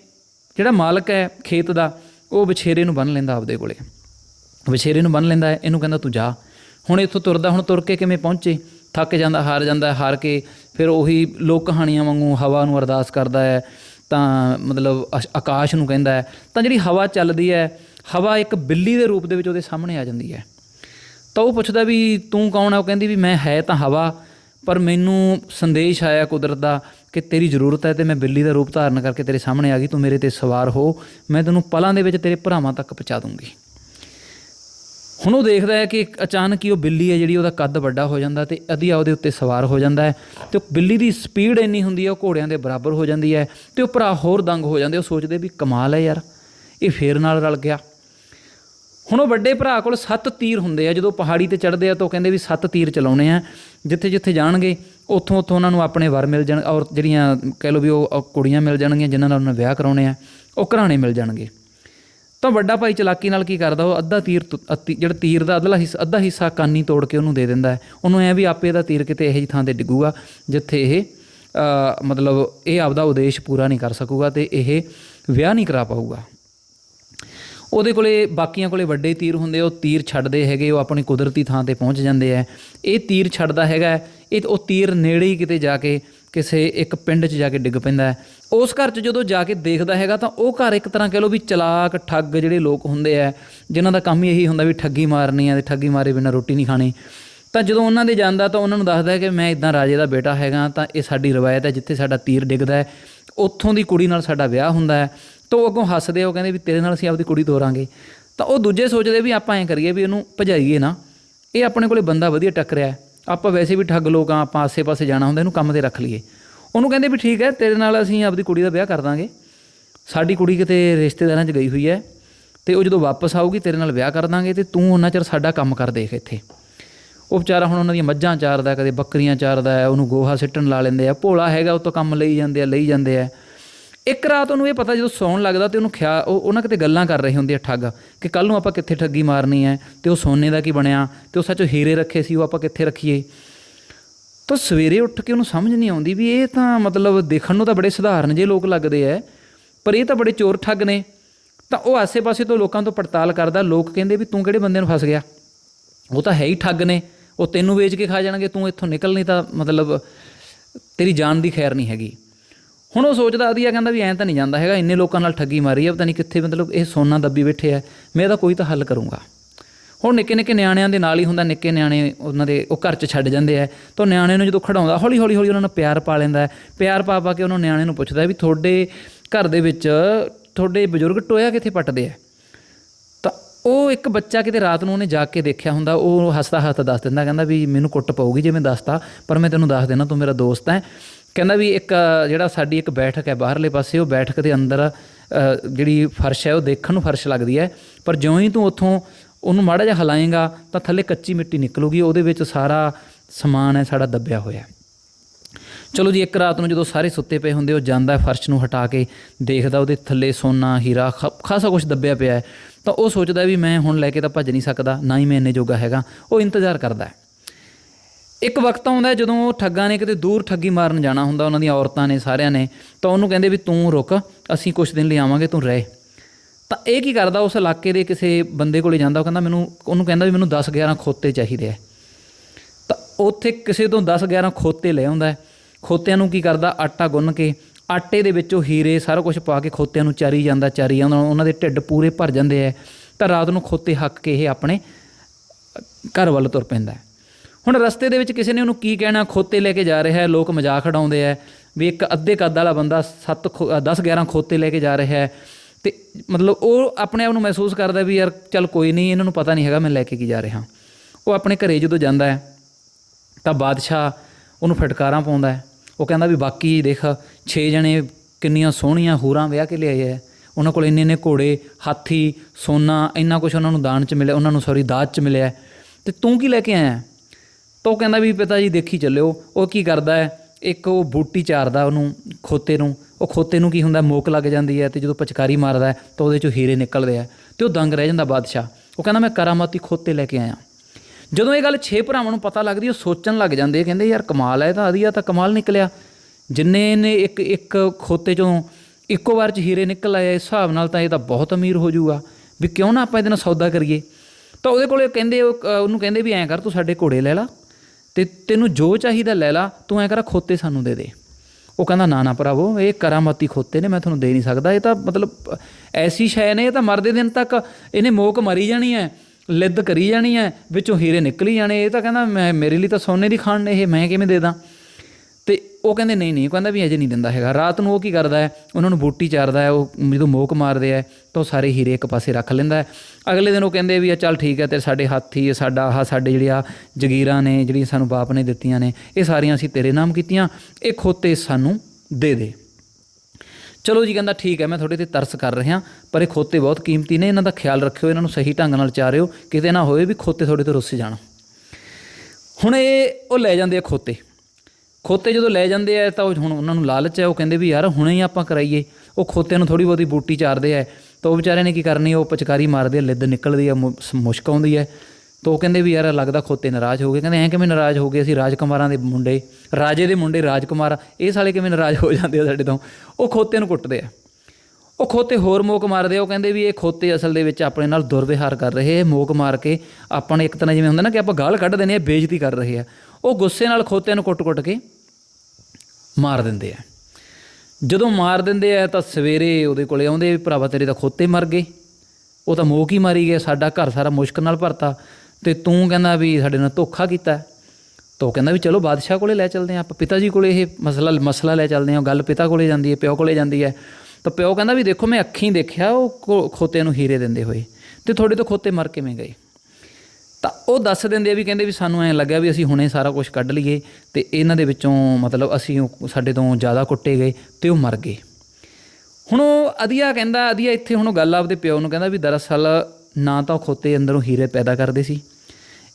S1: ਜਿਹੜਾ ਮਾਲਕ ਹੈ ਖੇਤ ਦਾ, ਉਹ ਬਛੇਰੇ ਨੂੰ ਬੰਨ ਲੈਂਦਾ ਆਪਦੇ ਕੋਲੇ। ਬਛੇਰੇ ਨੂੰ ਬੰਨ ਲੈਂਦਾ ਹੈ, ਇਹਨੂੰ ਕਹਿੰਦਾ, ਤੂੰ ਜਾ। ਹੁਣ ਇੱਥੋਂ ਤੁਰਦਾ, ਹੁਣ ਤੁਰ ਕੇ ਕਿਵੇਂ ਪਹੁੰਚੇ? ਥੱਕ ਜਾਂਦਾ, ਹਾਰ ਜਾਂਦਾ, ਹਾਰ ਕੇ ਫਿਰ ਉਹੀ ਲੋਕ ਕਹਾਣੀਆਂ ਵਾਂਗੂ ਹਵਾ ਨੂੰ ਅਰਦਾਸ ਕਰਦਾ ਹੈ, ਤਾਂ ਮਤਲਬ ਆਸ਼- ਆਕਾਸ਼ ਨੂੰ ਕਹਿੰਦਾ ਹੈ। ਤਾਂ ਜਿਹੜੀ ਹਵਾ ਚੱਲਦੀ ਹੈ, ਹਵਾ ਇੱਕ ਬਿੱਲੀ ਦੇ ਰੂਪ ਦੇ ਵਿੱਚ ਉਹਦੇ ਸਾਹਮਣੇ ਆ ਜਾਂਦੀ ਹੈ। ਤਾਂ ਉਹ ਪੁੱਛਦਾ ਵੀ, ਤੂੰ ਕੌਣ ਹੈ ਉਹ ਕਹਿੰਦੀ ਵੀ, ਮੈਂ ਹੈ ਤਾਂ ਹਵਾ, ਪਰ ਮੈਨੂੰ ਸੰਦੇਸ਼ ਆਇਆ ਕੁਦਰਤ ਦਾ ਕਿ ਤੇਰੀ ਜ਼ਰੂਰਤ ਹੈ ਤੇ ਮੈਂ ਬਿੱਲੀ ਦਾ ਰੂਪ ਧਾਰਨ ਕਰਕੇ ਤੇਰੇ ਸਾਹਮਣੇ ਆ ਗਈ, ਤੂੰ ਮੇਰੇ ਤੇ ਸਵਾਰ ਹੋ, ਮੈਂ ਤੈਨੂੰ ਪਲਾਂ ਦੇ ਵਿੱਚ ਤੇਰੇ ਭਰਾਵਾਂ ਤੱਕ ਪਹੁੰਚਾ ਦੂੰਗੀ। ਹੁਣ ਉਹ ਦੇਖਦਾ ਹੈ ਕਿ ਅਚਾਨਕ ਹੀ ਉਹ ਬਿੱਲੀ ਹੈ ਜਿਹੜੀ ਉਹਦਾ ਕੱਦ ਵੱਡਾ ਹੋ ਜਾਂਦਾ ਤੇ ਅਧਿਆ ਉਹਦੇ ਉੱਤੇ ਸਵਾਰ ਹੋ ਜਾਂਦਾ ਹੈ ਤੇ ਬਿੱਲੀ ਦੀ ਸਪੀਡ ਇੰਨੀ ਹੁੰਦੀ ਹੈ, ਉਹ ਘੋੜਿਆਂ ਦੇ ਬਰਾਬਰ ਹੋ ਜਾਂਦੀ ਹੈ ਤੇ ਉਹ ਭਰਾ ਹੋਰ ਦੰਗ ਹੋ ਜਾਂਦੇ, ਉਹ ਸੋਚਦੇ ਵੀ ਕਮਾਲ ਹੈ ਯਾਰ, ਇਹ ਫੇਰ ਨਾਲ ਰਲ ਗਿਆ। ਹੁਣ ਉਹ ਵੱਡੇ ਭਰਾ ਕੋਲ ਸੱਤ ਤੀਰ ਹੁੰਦੇ ਆ, ਜਦੋਂ ਪਹਾੜੀ ਤੇ ਚੜ੍ਹਦੇ ਆ ਤਾਂ ਉਹ ਕਹਿੰਦੇ ਵੀ ਸੱਤ ਤੀਰ ਚਲਾਉਣੇ ਆ ਜਿੱਥੇ ਜਿੱਥੇ ਜਾਣਗੇ ਉੱਥੋਂ ਉੱਥੋਂ ਉਹਨਾਂ ਨੂੰ ਆਪਣੇ ਵਰ ਮਿਲ ਜਾਣ, ਔਰ ਜਿਹੜੀਆਂ ਕਹਿ ਲਓ ਵੀ ਉਹ ਕੁੜੀਆਂ ਮਿਲ ਜਾਣਗੀਆਂ, ਜਿਨ੍ਹਾਂ ਨਾਲ ਉਹਨਾਂ ਨੇ ਵਿਆਹ ਕਰਾਉਣੇ ਆ, ਉਹ ਘਰਾਣੇ ਮਿਲ ਜਾਣਗੇ। ਤਾਂ ਵੱਡਾ ਭਾਈ ਚਲਾਕੀ ਨਾਲ ਕੀ ਕਰਦਾ? ਉਹ ਅੱਧਾ ਤੀਰ ਤੁ- ਅੱਤੀ- ਜਿਹੜਾ ਤੀਰ ਦਾ ਅਦਲਾ ਹਿੱਸਾ ਅੱਧਾ ਹਿੱਸਾ ਕਾਨੀ ਤੋੜ ਕੇ ਉਹਨੂੰ ਦੇ ਦਿੰਦਾ ਹੈ। ਉਹਨੂੰ ਐ ਵੀ ਆਪੇ ਦਾ ਤੀਰ ਕਿਤੇ ਇਹੋ ਜਿਹੀ ਥਾਂ ਤੇ ਡਿੱਗੂਗਾ, ਜਿੱਥੇ ਇਹ ਮਤਲਬ ਇਹ ਆਪਦਾ ਉਦੇਸ਼ ਪੂਰਾ ਨਹੀਂ ਕਰ ਸਕੂਗਾ ਤੇ ਇਹ ਵਿਆਹ ਨਹੀਂ ਕਰਾ ਪਾਊਗਾ। ਉਹਦੇ ਕੋਲੇ ਬਾਕੀਆਂ ਕੋਲੇ ਵੱਡੇ ਤੀਰ ਹੁੰਦੇ ਉਹ ਤੀਰ ਛੱਡਦੇ ਹੈਗੇ, ਉਹ ਆਪਣੀ ਕੁਦਰਤੀ ਥਾਂ ਤੇ ਪਹੁੰਚ ਜਾਂਦੇ ਆ। ਇਹ ਤੀਰ ਛੱਡਦਾ ਹੈਗਾ, ਇਹ ਉਹ ਤੀਰ ਨੇੜੇ ਹੀ ਕਿਤੇ ਜਾ ਕੇ ਕਿਸੇ ਇੱਕ ਪਿੰਡ 'ਚ ਜਾ ਕੇ ਡਿੱਗ ਪੈਂਦਾ ਉਸ ਘਰ 'ਚ ਜਦੋਂ ਜਾ ਕੇ ਦੇਖਦਾ ਹੈਗਾ ਤਾਂ ਉਹ ਘਰ ਇੱਕ ਤਰ੍ਹਾਂ ਕਹਿ ਲਓ ਵੀ ਚਲਾਕ, ਠੱਗ ਜਿਹੜੇ ਲੋਕ ਹੁੰਦੇ ਆ, ਜਿਨ੍ਹਾਂ ਦਾ ਕੰਮ ਹੀ ਇਹੀ ਹੁੰਦਾ ਵੀ ਠੱਗੀ ਮਾਰਨੀ ਆ ਤੇ ਠੱਗੀ ਮਾਰੇ ਬਿਨਾਂ ਰੋਟੀ ਨਹੀਂ ਖਾਣੀ। ਤਾਂ ਜਦੋਂ ਉਹਨਾਂ ਦੇ ਜਾਂਦਾ ਤਾਂ ਉਹਨਾਂ ਨੂੰ ਦੱਸਦਾ ਕਿ ਮੈਂ ਇਦਾਂ ਰਾਜੇ ਦਾ ਬੇਟਾ ਹੈਗਾ ਤਾਂ ਇਹ ਸਾਡੀ ਰਵਾਇਤ ਹੈ ਜਿੱਥੇ ਸਾਡਾ ਤੀਰ ਡਿੱਗਦਾ ਹੈ। ਉੱਥੋਂ ਦੀ ਕੁੜੀ ਨਾਲ ਸਾਡਾ ਵਿਆਹ ਹੁੰਦਾ ਹੈ। ਤਾਂ ਉਹ ਅੱਗੋਂ ਹੱਸਦੇ ਉਹ ਕਹਿੰਦੇ ਵੀ ਤੇਰੇ ਨਾਲ ਅਸੀਂ ਆਪਦੀ ਕੁੜੀ ਤੋਰਾਂਗੇ। ਤਾਂ ਉਹ ਦੂਜੇ ਸੋਚਦੇ ਵੀ ਆਪਾਂ ਐਂ ਕਰੀਏ ਵੀ ਇਹਨੂੰ ਭਜਾਈਏ ਨਾ। ਇਹ ਆਪਣੇ ਕੋਲੇ ਬੰਦਾ ਵਧੀਆ ਟੱਕਰਿਆ ਆਪਾਂ ਵੈਸੇ ਵੀ ਠੱਗ ਲੋਕ ਆ ਆਪਾਂ ਆਸੇ-ਪਾਸੇ ਜਾਣਾ ਹੁੰਦਾ, ਇਹਨੂੰ ਕੰਮ ਤੇ ਰੱਖ ਲਈਏ। ਉਹਨੂੰ ਕਹਿੰਦੇ ਵੀ ਠੀਕ ਹੈ, ਤੇਰੇ ਨਾਲ ਅਸੀਂ ਆਪਦੀ ਕੁੜੀ ਦਾ ਵਿਆਹ ਕਰ ਦਾਂਗੇ। ਸਾਡੀ ਕੁੜੀ ਕਿਤੇ ਰਿਸ਼ਤੇਦਾਰਾਂ 'ਚ ਗਈ ਹੋਈ ਹੈ ਤੇ ਉਹ ਜਦੋਂ ਵਾਪਸ ਆਊਗੀ, ਤੇਰੇ ਨਾਲ ਵਿਆਹ ਕਰ ਦਾਂਗੇ ਤੇ ਤੂੰ ਉਹਨਾਂ ਚਿਰ ਸਾਡਾ ਕੰਮ ਕਰ ਦੇਖ ਇੱਥੇ। ਉਹ ਵਿਚਾਰਾ ਹੁਣ ਉਹਨਾਂ ਦੀਆਂ ਮੱਝਾਂ ਚਾਰਦਾ, ਕਦੇ ਬੱਕਰੀਆਂ ਚਾਰਦਾ, ਉਹਨੂੰ ਗੋਹਾ ਸਿੱਟਣ ਲਾ ਲੈਂਦੇ ਆ। ਭੋਲਾ ਹੈਗਾ, ਉਹ ਤੋਂ ਕੰਮ ਲਈ ਜਾਂਦੇ ਆ, ਲਈ ਜਾਂਦੇ ਆ। ਇੱਕ ਰਾਤ ਉਹਨੂੰ ਇਹ ਪਤਾ ਜਦੋਂ ਸੌਣ ਲੱਗਦਾ ਤੇ ਉਹਨੂੰ ਖਿਆ ਉਹ ਉਹਨਾਂ ਕਿਤੇ ਗੱਲਾਂ ਕਰ ਰਹੇ ਹੁੰਦੇ ਆ ਠੱਗ, ਕਿ ਕੱਲ ਨੂੰ ਆਪਾਂ ਕਿੱਥੇ ਠੱਗੀ ਮਾਰਨੀ ਹੈ ਤੇ ਉਹ ਸੋਨੇ ਦਾ ਕੀ ਬਣਿਆ ਤੇ ਉਹ ਸੱਚ ਹੀਰੇ ਰੱਖੇ ਸੀ, ਉਹ ਆਪਾਂ ਕਿੱਥੇ ਰੱਖੀਏ? ਤਾਂ ਸਵੇਰੇ ਉੱਠ ਕੇ ਉਹਨੂੰ ਸਮਝ ਨਹੀਂ ਆਉਂਦੀ ਵੀ ਇਹ ਤਾਂ ਮਤਲਬ ਦੇਖਣ ਨੂੰ ਤਾਂ ਬੜੇ ਸਧਾਰਨ ਜਿਹੇ ਲੋਕ ਲੱਗਦੇ ਐ, ਪਰ ਇਹ ਤਾਂ ਬੜੇ ਚੋਰ ਠੱਗ ਨੇ। ਤਾਂ ਉਹ ਆਸੇ-ਪਾਸੇ ਤੋਂ ਲੋਕਾਂ ਤੋਂ ਪੜਤਾਲ ਕਰਦਾ, ਲੋਕ ਕਹਿੰਦੇ ਵੀ ਤੂੰ ਕਿਹੜੇ ਬੰਦੇ ਨੂੰ ਫਸ ਗਿਆ? ਉਹ ਤਾਂ ਹੈ ਹੀ ਠੱਗ ਨੇ, ਉਹ ਤੈਨੂੰ ਵੇਚ ਕੇ ਖਾ ਜਾਣਗੇ, ਤੂੰ ਇੱਥੋਂ ਨਿਕਲ ਨਹੀਂ ਤਾਂ ਮਤਲਬ ਤੇਰੀ ਜਾਨ ਦੀ ਖੈਰ ਨਹੀਂ ਹੈਗੀ। ਹੁਣ ਉਹ ਸੋਚਦਾ ਅਦੀਆ ਕਹਿੰਦਾ ਵੀ ਐਂ ਤਾਂ ਨਹੀਂ ਜਾਂਦਾ ਹੈਗਾ, ਇੰਨੇ ਲੋਕਾਂ ਨਾਲ ਠੱਗੀ ਮਾਰੀ ਆ, ਪਤਾ ਨਹੀਂ ਕਿੱਥੇ ਮਤਲਬ ਇਹ ਸੋਨਾ ਦੱਬੀ ਬੈਠੇ ਆ, ਮੈਂ ਇਹਦਾ ਕੋਈ ਤਾਂ ਹੱਲ ਕਰੂੰਗਾ। ਹੁਣ ਨਿੱਕੇ ਨਿੱਕੇ ਨਿਆਣਿਆਂ ਦੇ ਨਾਲ ਹੀ ਹੁੰਦਾ, ਨਿੱਕੇ ਨਿਆਣੇ ਉਹਨਾਂ ਦੇ ਉਹ ਘਰ 'ਚ ਛੱਡ ਜਾਂਦੇ ਆ, ਤਾਂ ਉਹ ਨਿਆਣੇ ਨੂੰ ਜਦੋਂ ਖੜਾਉਂਦਾ ਹੌਲੀ ਹੌਲੀ ਹੌਲੀ ਉਹਨਾਂ ਨੂੰ ਪਿਆਰ ਪਾ ਲੈਂਦਾ ਹੈ, ਪਿਆਰ ਪਾ ਪਾ ਕੇ ਉਹਨਾਂ ਨਿਆਣੇ ਨੂੰ ਪੁੱਛਦਾ ਵੀ ਤੁਹਾਡੇ ਘਰ ਦੇ ਵਿੱਚ ਤੁਹਾਡੇ ਬਜ਼ੁਰਗ ਟੋਇਆ ਕਿੱਥੇ ਪੱਟਦੇ ਆ? ਤਾਂ ਉਹ ਇੱਕ ਬੱਚਾ ਕਿਤੇ ਰਾਤ ਨੂੰ ਉਹਨੇ ਜਾ ਕੇ ਦੇਖਿਆ ਹੁੰਦਾ, ਉਹ ਹੱਸਦਾ ਹੱਸਦਾ ਦੱਸ ਦਿੰਦਾ, ਕਹਿੰਦਾ ਵੀ ਮੈਨੂੰ ਕੁੱਟ ਪਊਗੀ ਜੇ ਮੈਂ ਦੱਸਤਾ, ਪਰ ਮੈਂ ਤੈਨੂੰ ਦੱਸ ਦੇਣਾ, ਤੂੰ ਮੇਰਾ ਦੋਸਤ ਹੈ। ਕਹਿੰਦਾ ਵੀ ਇੱਕ, ਜਿਹੜਾ ਸਾਡੀ ਇੱਕ ਬੈਠਕ ਹੈ, ਬਾਹਰਲੇ ਪਾਸੇ, ਉਹ ਬੈਠਕ ਦੇ ਅੰਦਰ ਜਿਹੜੀ ਫਰਸ਼ ਹੈ, ਉਹ ਦੇਖਣ ਨੂੰ ਫਰਸ਼ ਲੱਗਦੀ ਹੈ। ਪਰ ਜਿਉਂ ਹੀ ਤੂੰ ਉੱਥੋਂ ਉਹਨੂੰ ਮਾੜਾ ਜਿਹਾ ਹਿਲਾਏਗਾ, ਤਾਂ ਥੱਲੇ ਕੱਚੀ ਮਿੱਟੀ ਨਿਕਲੂਗੀ, ਉਹਦੇ ਵਿੱਚ ਸਾਰਾ ਸਮਾਨ ਹੈ, ਸਾਡਾ ਦੱਬਿਆ ਹੋਇਆ ਚਲੋ ਜੀ, ਇੱਕ ਰਾਤ ਨੂੰ ਜਦੋਂ ਸਾਰੇ ਸੁੱਤੇ ਪਏ ਹੁੰਦੇ, ਉਹ ਜਾਂਦਾ ਫਰਸ਼ ਨੂੰ ਹਟਾ ਕੇ, ਦੇਖਦਾ ਉਹਦੇ ਥੱਲੇ ਸੋਨਾ, ਹੀਰਾ, ਖ- ਖਾਸਾ ਕੁਝ ਦੱਬਿਆ ਪਿਆ ਹੈ। ਤਾਂ ਉਹ ਸੋਚਦਾ ਵੀ ਮੈਂ ਹੁਣ ਲੈ ਕੇ ਤਾਂ ਭੱਜ ਨਹੀਂ ਸਕਦਾ, ਨਾ ਹੀ ਮੈਂ ਇੰਨੇ ਜੋਗਾ ਹੈਗਾ। ਉਹ ਇੰਤਜ਼ਾਰ ਕਰਦਾ ਹੈ। ਇੱਕ ਵਕਤ ਆਉਂਦਾ ਜਦੋਂ ਠੱਗਾਂ ਨੇ ਕਿਤੇ ਦੂਰ ਠੱਗੀ ਮਾਰਨ ਜਾਣਾ ਹੁੰਦਾ, ਉਹਨਾਂ ਦੀਆਂ ਔਰਤਾਂ ਨੇ ਸਾਰਿਆਂ ਨੇ, ਤਾਂ ਉਹਨੂੰ ਕਹਿੰਦੇ ਵੀ ਤੂੰ ਰੁਕ, ਅਸੀਂ ਕੁਝ ਦਿਨ ਲਈ ਆਵਾਂਗੇ, ਤੂੰ ਰਹਿ। ਤਾਂ ਇਹ ਕੀ ਕਰਦਾ, ਉਸ ਇਲਾਕੇ ਦੇ ਕਿਸੇ ਬੰਦੇ ਕੋਲੇ ਜਾਂਦਾ, ਉਹ ਕਹਿੰਦਾ ਮੈਨੂੰ, ਉਹਨੂੰ ਕਹਿੰਦਾ ਵੀ ਮੈਨੂੰ 10 11 ਖੋਤੇ ਚਾਹੀਦੇ ਆ। ਤਾਂ ਉੱਥੇ ਕਿਸੇ ਤੋਂ 10 11 ਖੋਤੇ ਲੈ ਆਉਂਦਾ ਖੋਤਿਆਂ ਨੂੰ ਕੀ ਕਰਦਾ, ਆਟਾ ਗੁੰਨ ਕੇ, ਆਟੇ ਦੇ ਵਿੱਚੋਂ ਹੀਰੇ ਸਾਰਾ ਕੁਝ ਪਾ ਕੇ ਖੋਤਿਆਂ ਨੂੰ ਚਾਰੀ ਜਾਂਦਾ ਚਾਰੀ ਜਾਂਦਾ ਉਹਨਾਂ ਦੇ ਢਿੱਡ ਪੂਰੇ ਭਰ ਜਾਂਦੇ ਆ। ਤਾਂ ਰਾਤ ਨੂੰ ਖੋਤੇ ਹੱਕ ਕੇ ਇਹ ਆਪਣੇ ਘਰ ਵੱਲ ਤੁਰ ਪੈਂਦਾ ਹੈ। ਹੁਣ ਰਸਤੇ ਦੇ ਵਿੱਚ ਕਿਸੇ ਨੇ ਉਹਨੂੰ ਕੀ ਕਹਿਣਾ, ਖੋਤੇ ਲੈ ਕੇ ਜਾ ਰਿਹਾ ਹੈ, ਲੋਕ ਮਜ਼ਾਕ ਉਡਾਉਂਦੇ ਆ ਵੀ ਇੱਕ ਅੱਧੇ ਕੱਦ ਵਾਲਾ ਬੰਦਾ 7 10 11 ਖੋਤੇ ਲੈ ਕੇ ਜਾ ਰਿਹਾ ਹੈ, ਤੇ ਮਤਲਬ ਉਹ ਆਪਣੇ ਆਪ ਨੂੰ ਮਹਿਸੂਸ ਕਰਦਾ ਵੀ ਯਾਰ ਚੱਲ ਕੋਈ ਨਹੀਂ, ਇਹਨਾਂ ਨੂੰ ਪਤਾ ਨਹੀਂ ਹੈਗਾ ਮੈਂ ਲੈ ਕੇ ਕੀ ਜਾ ਰਿਹਾ। ਉਹ ਆਪਣੇ ਘਰੇ ਜਦੋਂ ਜਾਂਦਾ ਹੈ, ਤਾਂ ਬਾਦਸ਼ਾਹ ਉਹਨੂੰ ਫਟਕਾਰਾਂ ਪਾਉਂਦਾ ਹੈ। ਉਹ ਕਹਿੰਦਾ ਵੀ ਬਾਕੀ ਦੇਖ 6 ਜਣੇ ਕਿੰਨੀਆਂ ਸੋਹਣੀਆਂ ਹੂਰਾਂ ਵਿਆਹ ਕੇ ਲਿਆਏ ਐ ਉਹਨਾਂ ਕੋਲ ਇੰਨੇ ਇੰਨੇ ਘੋੜੇ, ਹਾਥੀ, ਸੋਨਾ, ਇੰਨਾ ਕੁਝ ਉਹਨਾਂ ਨੂੰ ਦਾਨ ਚ ਮਿਲਿਆ, ਉਹਨਾਂ ਨੂੰ ਸੌਰੀ ਦਾਜ ਚ ਮਿਲਿਆ ਤੇ ਤੂੰ ਕੀ ਲੈ ਕੇ ਆਇਆ ਤਾਂ ਉਹ ਕਹਿੰਦਾ ਵੀ ਪਿਤਾ ਜੀ ਦੇਖੀ ਚੱਲਿਓ ਉਹ ਕੀ ਕਰਦਾ ਹੈ? ਇੱਕ ਉਹ ਬੂਟੀ ਚਾਰਦਾ ਉਹਨੂੰ ਖੋਤੇ ਨੂੰ ਉਹ ਖੋਤੇ ਨੂੰ ਕੀ ਹੁੰਦਾ ਮੋਕ ਲੱਗ ਜਾਂਦੀ ਹੈ ਤੇ ਜਦੋਂ ਪਚਕਾਰੀ ਮਾਰਦਾ ਤਾਂ ਉਹਦੇ ਚੋਂ ਹੀਰੇ ਨਿਕਲਦੇ ਆ ਤੇ ਉਹ ਦੰਗ ਰਹਿ ਜਾਂਦਾ ਬਾਦਸ਼ਾਹ। ਉਹ ਕਹਿੰਦਾ ਮੈਂ ਕਰਾਮਾਤੀ ਖੋਤੇ ਲੈ ਕੇ ਆਇਆ ਜਦੋਂ ਇਹ ਗੱਲ ਛੇ ਭਰਾਵਾਂ ਨੂੰ ਪਤਾ ਲੱਗਦੀ ਉਹ ਸੋਚਣ ਲੱਗ ਜਾਂਦੇ ਕਹਿੰਦੇ ਯਾਰ ਕਮਾਲ ਹੈ ਇਹ ਤਾਂ ਅਦੀਆ ਤਾਂ ਕਮਾਲ ਨਿਕਲਿਆ। ਜਿੰਨੇ ਨੇ ਇੱਕ ਇੱਕ ਖੋਤੇ ਚੋਂ ਇੱਕੋ ਵਾਰ ਚ ਹੀਰੇ ਨਿਕਲ ਆਏ ਇਸ ਹਿਸਾਬ ਨਾਲ ਤਾਂ ਇਹ ਤਾਂ ਬਹੁਤ ਅਮੀਰ ਹੋ ਜਾਊਗਾ। ਵੀ ਕਿਉਂ ਨਾ ਆਪਾਂ ਇਹਦੇ ਨਾਲ ਸੌਦਾ ਕਰੀਏ? ਤਾਂ ਉਹਦੇ ਕੋਲੇ ਕਹਿੰਦੇ ਉਹ ਅ, ਉਹਨੂੰ ਕਹਿੰਦੇ ਵੀ ਐਂ ਕਰ ਤੂੰ ਸਾਡੇ ਘੋੜੇ ਲੈ ਲਾ ਤੇ ਤੈਨੂੰ ਜੋ ਚਾਹੀਦਾ ਲੈ ਲਾ, ਤੂੰ ਐਂ ਕਰ, ਖੋਤੇ ਸਾਨੂੰ ਦੇ ਦੇ। ਉਹ ਕਹਿੰਦਾ, ਨਾ ਨਾ ਭਰਾਵੋ, ਇਹ ਕਰਾਮਾਤੀ ਖੋਤੇ ਨੇ, ਮੈਂ ਤੁਹਾਨੂੰ ਦੇ ਨਹੀਂ ਸਕਦਾ। ਇਹ ਤਾਂ ਮਤਲਬ, ਐਸੀ ਸ਼ੈ ਨੇ, ਇਹ ਤਾਂ ਮਰਦੇ ਦਿਨ ਤੱਕ ਇਹਨੇ ਮੋਕ ਮਰੀ ਜਾਣੀ ਹੈ ਲਿੱਦ ਕਰੀ ਜਾਣੀ ਹੈ ਵਿੱਚੋਂ ਹੀਰੇ ਨਿਕਲੀ ਜਾਣੇ। ਇਹ ਤਾਂ ਕਹਿੰਦਾ, ਮੈਂ, ਮੇਰੇ ਲਈ ਤਾਂ ਸੋਨੇ ਦੀ ਖਾਣ ਨੇ ਇਹ, ਮੈਂ ਕਿਵੇਂ ਦੇ ਦਾਂ? ਤੇ ਉਹ ਕਹਿੰਦੇ, ਨਹੀਂ ਨਹੀਂ ਉਹ ਕਹਿੰਦਾ ਵੀ ਅਜੇ ਨਹੀਂ ਦਿੰਦਾ ਹੈਗਾ। ਰਾਤ ਨੂੰ ਉਹ ਕੀ ਕਰਦਾ ਹੈ? ਉਹਨਾਂ ਨੂੰ ਬੂਟੀ ਚਾਰਦਾ ਹੈ, ਉਹ ਜਦੋਂ ਮੋਕ ਮਾਰਦੇ ਆ ਤਾਂ ਉਹ ਸਾਰੇ ਹੀਰੇ ਇੱਕ ਪਾਸੇ ਰੱਖ ਲੈਂਦਾ ਹੈ। ਅਗਲੇ ਦਿਨ ਉਹ ਕਹਿੰਦੇ ਵੀ ਆ ਚੱਲ ਠੀਕ ਹੈ ਤੇ ਸਾਡੇ ਹਾਥੀ, ਇਹ ਸਾਡਾ, ਆਹ ਸਾਡੇ ਜਿਹੜੇ ਆ ਜਗੀਰਾਂ ਨੇ, ਜਿਹੜੀਆਂ ਸਾਨੂੰ ਬਾਪ ਨੇ ਦਿੱਤੀਆਂ ਨੇ, ਇਹ ਸਾਰੀਆਂ ਅਸੀਂ ਤੇਰੇ ਨਾਮ ਕੀਤੀਆਂ, ਇਹ ਖੋਤੇ ਸਾਨੂੰ ਦੇ ਦੇ। ਚਲੋ ਜੀ, ਕਹਿੰਦਾ, ਠੀਕ ਹੈ, ਮੈਂ ਤੁਹਾਡੇ ਤੇ ਤਰਸ ਕਰ ਰਿਹਾ, ਪਰ ਇਹ ਖੋਤੇ ਬਹੁਤ ਕੀਮਤੀ ਨੇ, ਇਹਨਾਂ ਦਾ ਖਿਆਲ ਰੱਖਿਓ, ਇਹਨਾਂ ਨੂੰ ਸਹੀ ਢੰਗ ਨਾਲ ਚਾਰਿਓ, ਕਿਤੇ ਨਾ ਹੋਵੇ ਵੀ ਖੋਤੇ ਤੁਹਾਡੇ ਤੋਂ ਰੁੱਸ ਜਾਣ। ਹੁਣ ਇਹ, ਉਹ ਲੈ ਜਾਂਦੇ ਆ ਖੋਤੇ। ਖੋਤੇ ਜਦੋਂ ਲੈ ਜਾਂਦੇ ਆ ਤਾਂ ਉਹ ਹੁਣ ਉਹਨਾਂ ਨੂੰ ਲਾਲਚ ਹੈ, ਉਹ ਕਹਿੰਦੇ ਵੀ ਯਾਰ ਹੁਣੇ ਹੀ ਆਪਾਂ ਕਰਾਈਏ। ਉਹ ਖੋਤਿਆਂ ਨੂੰ ਥੋੜੀ ਬਹੁਤੀ ਬੂਟੀ ਚਾਰਦੇ ਆ। ਤਾਂ ਉਹ ਵਿਚਾਰੇ ਨੇ ਕੀ ਕਰਨੀ, ਉਹ ਪਚਕਾਰੀ ਮਾਰਦੇ ਆ, ਲਿੱਦ ਨਿਕਲਦੀ ਆ ਮੁਸ਼ਕ ਆਉਂਦੀ ਹੈ ਤਾਂ ਉਹ ਕਹਿੰਦੇ ਵੀ ਯਾਰ ਲੱਗਦਾ ਖੋਤੇ ਨਾਰਾਜ਼ ਹੋ ਗਏ। ਕਹਿੰਦੇ ਐਂ ਕਿਵੇਂ ਨਾਰਾਜ਼ ਹੋ ਗਏ ਅਸੀਂ? ਰਾਜਕੁਮਾਰਾਂ ਦੇ ਮੁੰਡੇ, ਰਾਜੇ ਦੇ ਮੁੰਡੇ ਰਾਜਕੁਮਾਰ। ਇਹ ਸਾਲੇ ਕਿਵੇਂ ਨਾਰਾਜ਼ ਹੋ ਜਾਂਦੇ ਆ ਸਾਡੇ ਤੋਂ? ਉਹ ਖੋਤੇ ਨੂੰ ਕੁੱਟਦੇ ਆ। ਉਹ ਖੋਤੇ ਹੋਰ ਮੋਕ ਮਾਰਦੇ ਆ। ਉਹ ਕਹਿੰਦੇ ਵੀ ਇਹ ਖੋਤੇ ਅਸਲ ਦੇ ਵਿੱਚ ਆਪਣੇ ਨਾਲ ਦੁਰਵਿਹਾਰ ਕਰ ਰਹੇ ਇਹ ਮੋਕ ਮਾਰ ਕੇ ਆਪਾਂ ਨੂੰ ਇੱਕ ਤਰ੍ਹਾਂ ਜਿਵੇਂ ਹੁੰਦਾ ਨਾ ਕਿ ਆਪਾਂ ਗਾਲ ਕੱਢ ਦਿੰਦੇ ਆ, ਬੇਇੱਜ਼ਤੀ ਕਰ ਰਹੇ ਆ। ਉਹ ਗੁੱਸੇ ਨਾਲ ਖੋਤਿਆਂ ਨੂੰ ਕੁੱਟ-ਕੁੱਟ ਕੇ ਮਾਰ ਦਿੰਦੇ ਆ। ਜਦੋਂ ਮਾਰ ਦਿੰਦੇ ਆ ਤਾਂ ਸਵੇਰੇ ਉਹਦੇ ਕੋਲੇ ਆਉਂਦੇ ਵੀ ਭਰਾਵਾ ਤੇਰੇ ਤਾਂ ਖੋਤੇ ਮਰ ਗਏ। ਉਹ ਤਾਂ ਮੋਕ ਹੀ ਮਾਰੀ ਗਿਆ, ਸਾਡਾ ਘਰ ਸਾਰਾ ਮੁਸ਼ਕ ਨਾਲ ਭਰਤਾ। ਤੇ ਤੂੰ ਕਹਿੰਦਾ ਵੀ ਸਾਡੇ ਨਾਲ ਧੋਖਾ ਕੀਤਾ। ਤਾਂ ਉਹ ਕਹਿੰਦਾ ਵੀ ਚਲੋ ਬਾਦਸ਼ਾਹ ਕੋਲੇ ਲੈ ਚੱਲਦੇ ਆ ਆਪਾਂ ਪਿਤਾ ਜੀ ਕੋਲੇ ਇਹ ਮਸਲਾ ਮਸਲਾ ਲੈ ਚੱਲਦੇ ਆ ਗੱਲ ਪਿਤਾ ਕੋਲੇ ਜਾਂਦੀ ਹੈ, ਪਿਓ ਕੋਲੇ ਜਾਂਦੀ ਹੈ। ਤਾਂ ਪਿਓ ਕਹਿੰਦਾ ਵੀ ਦੇਖੋ ਮੈਂ ਅੱਖੀਂ ਦੇਖਿਆ, ਉਹ ਕੋ- ਖੋਤੇ ਨੂੰ ਹੀਰੇ ਦਿੰਦੇ ਹੋਏ। ਤੇ ਤੁਹਾਡੇ ਤੋਂ ਖੋਤੇ ਮਰ ਕਿਵੇਂ ਗਏ? ਤਾਂ ਉਹ ਦੱਸ ਦਿੰਦੇ ਆ ਵੀ ਕਹਿੰਦੇ ਵੀ ਸਾਨੂੰ ਐਂ ਲੱਗਿਆ ਵੀ ਅਸੀਂ ਹੁਣੇ ਸਾਰਾ ਕੁਝ ਕੱਢ ਲਈਏ ਤੇ ਇਹਨਾਂ ਦੇ ਵਿੱਚੋਂ ਮਤਲਬ ਅਸੀਂ ਉਹ- ਸਾਡੇ ਤੋਂ ਜ਼ਿਆਦਾ ਕੁੱਟੇ ਗਏ ਤੇ ਉਹ ਮਰ ਗਏ। ਹੁਣ ਉਹ ਅਧੀਆ ਕਹਿੰਦਾ, ਅਧੀਆ ਇੱਥੇ ਹੁਣ ਉਹ ਗੱਲ ਆਪਦੇ ਪਿਓ ਨੂੰ ਕਹਿੰਦਾ ਵੀ ਦਰਅਸਲ ਨਾ ਤਾਂ ਉਹ ਖੋਤੇ ਅੰਦਰੋਂ ਹੀਰੇ ਪੈਦਾ ਕਰਦੇ ਸੀ।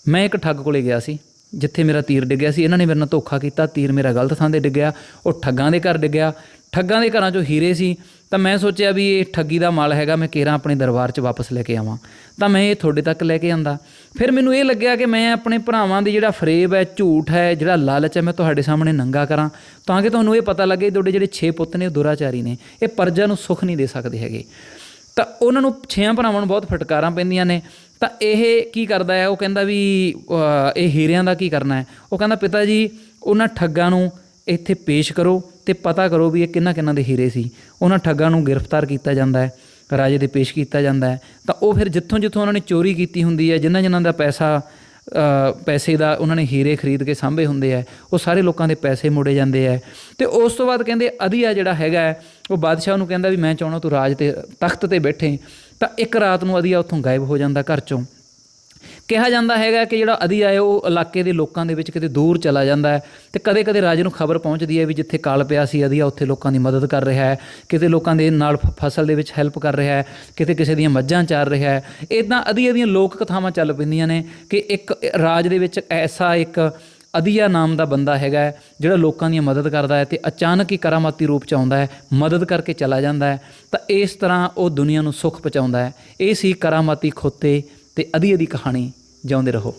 S1: ਮੈਂ ਇੱਕ ਠੱਗ ਕੋਲੇ ਗਿਆ ਸੀ, ਜਿੱਥੇ ਮੇਰਾ ਤੀਰ ਡਿੱਗਿਆ ਸੀ। ਇਹਨਾਂ ਨੇ ਮੇਰੇ ਨਾਲ ਧੋਖਾ ਕੀਤਾ, ਤੀਰ ਮੇਰਾ ਗਲਤ ਥਾਂ ਤੇ ਡਿੱਗਿਆ, ਉਹ ਠੱਗਾਂ ਦੇ ਘਰ ਡਿੱਗਿਆ। ਠੱਗਾਂ ਦੇ ਘਰਾਂ 'ਚੋਂ ਹੀਰੇ ਸੀ ਤਾਂ ਮੈਂ ਸੋਚਿਆ ਵੀ ਇਹ ਠੱਗੀ ਦਾ ਮਾਲ ਹੈਗਾ, ਮੈਂ ਕੇਰਾਂ ਆਪਣੇ ਦਰਬਾਰ 'ਚ ਵਾਪਸ ਲੈ ਕੇ ਆਵਾਂ। ਤਾਂ ਮੈਂ ਇਹ ਤੁਹਾਡੇ ਤੱਕ ਲੈ ਕੇ ਆਂਦਾ। ਫਿਰ ਮੈਨੂੰ ਇਹ ਲੱਗਿਆ ਕਿ ਮੈਂ ਆਪਣੇ ਭਰਾਵਾਂ ਦੀ ਜਿਹੜਾ ਫਰੇਬ ਹੈ, ਝੂਠ ਹੈ, ਜਿਹੜਾ ਲਾਲਚ ਹੈ, ਮੈਂ ਤੁਹਾਡੇ ਸਾਹਮਣੇ ਨੰਗਾ ਕਰਾਂ। ਤਾਂ ਕਿ ਤੁਹਾਨੂੰ ਇਹ ਪਤਾ ਲੱਗੇ ਤੁਹਾਡੇ ਜਿਹੜੇ 6 ਪੁੱਤ ਨੇ, ਉਹ ਦੁਰਾਚਾਰੀ ਨੇ। ਇਹ ਪਰਜਾ ਨੂੰ ਸੁੱਖ ਨਹੀਂ ਦੇ ਸਕਦੇ ਹੈਗੇ। ਤਾਂ ਉਹਨਾਂ ਨੂੰ ਛੇਆਂ ਭਰਾਵਾਂ ਨੂੰ ਬਹੁਤ ਫਟਕਾਰਾਂ ਪੈਂਦੀਆਂ ਨੇ। ਤਾਂ ਇਹ ਕੀ ਕਰਦਾ ਹੈ? ਉਹ ਕਹਿੰਦਾ ਵੀ ਇਹ ਹੀਰਿਆਂ ਦਾ ਕੀ ਕਰਨਾ ਹੈ? ਉਹ ਕਹਿੰਦਾ, ਪਿਤਾ ਜੀ, ਉਹਨਾਂ ਠੱਗਾਂ ਨੂੰ ਇੱਥੇ ਪੇਸ਼ ਕਰੋ ਤੇ ਪਤਾ ਕਰੋ ਵੀ ਇਹ ਕਿੰਨਾ ਕਿੰਨਾ ਦੇ ਹੀਰੇ ਸੀ। ਉਹਨਾਂ ਠੱਗਾਂ ਨੂੰ ਗ੍ਰਿਫਤਾਰ ਕੀਤਾ ਜਾਂਦਾ ਹੈ, ਰਾਜੇ ਦੇ ਪੇਸ਼ ਕੀਤਾ ਜਾਂਦਾ ਹੈ। ਤਾਂ ਉਹ ਫਿਰ ਜਿੱਥੋਂ ਜਿੱਥੋਂ ਉਹਨਾਂ ਨੇ ਚੋਰੀ ਕੀਤੀ ਹੁੰਦੀ ਹੈ, ਜਿਨ੍ਹਾਂ ਜਿਨ੍ਹਾਂ ਦਾ ਪੈਸਾ ਪੈਸੇ ਦਾ ਉਹਨਾਂ ਨੇ ਹੀਰੇ ਖਰੀਦ ਕੇ ਸਾਂਭੇ ਹੁੰਦੇ ਆ ਉਹ ਸਾਰੇ ਲੋਕਾਂ ਦੇ ਪੈਸੇ ਮੋੜੇ ਜਾਂਦੇ ਆ ਤੇ ਉਸ ਤੋਂ ਬਾਅਦ ਕਹਿੰਦੇ ਅਧੀਆ ਜਿਹੜਾ ਹੈਗਾ ਉਹ ਬਾਦਸ਼ਾਹ ਨੂੰ ਕਹਿੰਦਾ ਵੀ ਮੈਂ ਚਾਹੁੰਦਾ ਤੂੰ ਰਾਜ ਤੇ, ਤਖਤ ਤੇ ਬੈਠੇ। ਤਾਂ ਇੱਕ ਰਾਤ ਨੂੰ ਅਧੀਆ ਉੱਥੋਂ ਗਾਇਬ ਹੋ ਜਾਂਦਾ ਘਰ ਚੋਂ। ਕਿਹਾ ਜਾਂਦਾ ਹੈਗਾ ਕਿ ਜਿਹੜਾ ਅਧੀਆ ਹੈ ਉਹ ਇਲਾਕੇ ਦੇ ਲੋਕਾਂ ਦੇ ਵਿੱਚ ਕਿਤੇ ਦੂਰ ਚਲਾ ਜਾਂਦਾ ਹੈ ਤੇ ਕਦੇ-ਕਦੇ ਰਾਜੇ ਨੂੰ ਖਬਰ ਪਹੁੰਚਦੀ ਹੈ ਵੀ ਜਿੱਥੇ ਕਾਲ ਪਿਆ ਸੀ ਅਧੀਆ ਉੱਥੇ ਲੋਕਾਂ ਦੀ ਮਦਦ ਕਰ ਰਿਹਾ ਹੈ, ਕਿਤੇ ਲੋਕਾਂ ਦੇ ਨਾਲ ਫਸਲ ਦੇ ਵਿੱਚ ਹੈਲਪ ਕਰ ਰਿਹਾ ਹੈ, ਕਿਤੇ ਕਿਸੇ ਦੀਆਂ ਮੱਝਾਂ ਚਾਰ ਰਿਹਾ ਹੈ। ਇਦਾਂ ਅਧੀਆ ਦੀਆਂ ਲੋਕ ਕਥਾਵਾਂ ਚੱਲ ਪੈਂਦੀਆਂ ਨੇ ਕਿ ਇੱਕ ਰਾਜ ਦੇ ਵਿੱਚ ਐਸਾ ਇੱਕ ਅਧੀਆ ਨਾਮ ਦਾ ਬੰਦਾ ਹੈਗਾ ਜਿਹੜਾ ਲੋਕਾਂ ਦੀ ਮਦਦ ਕਰਦਾ ਹੈ ਤੇ ਅਚਾਨਕ ਹੀ ਕਰਾਮਾਤੀ ਰੂਪ ਚ ਆਉਂਦਾ ਹੈ, ਮਦਦ ਕਰਕੇ ਚਲਾ ਜਾਂਦਾ ਹੈ। ਤਾਂ ਇਸ ਤਰ੍ਹਾਂ ਉਹ ਦੁਨੀਆ ਨੂੰ ਸੁੱਖ ਪਹੁੰਚਾਉਂਦਾ ਹੈ। ਇਹ ਸੀ ਕਰਾਮਾਤੀ ਖੋਤੇ ਤੇ ਅਧੀਆ ਦੀ ਕਹਾਣੀ ਜਿਉਂਦੇ ਰਹੋ।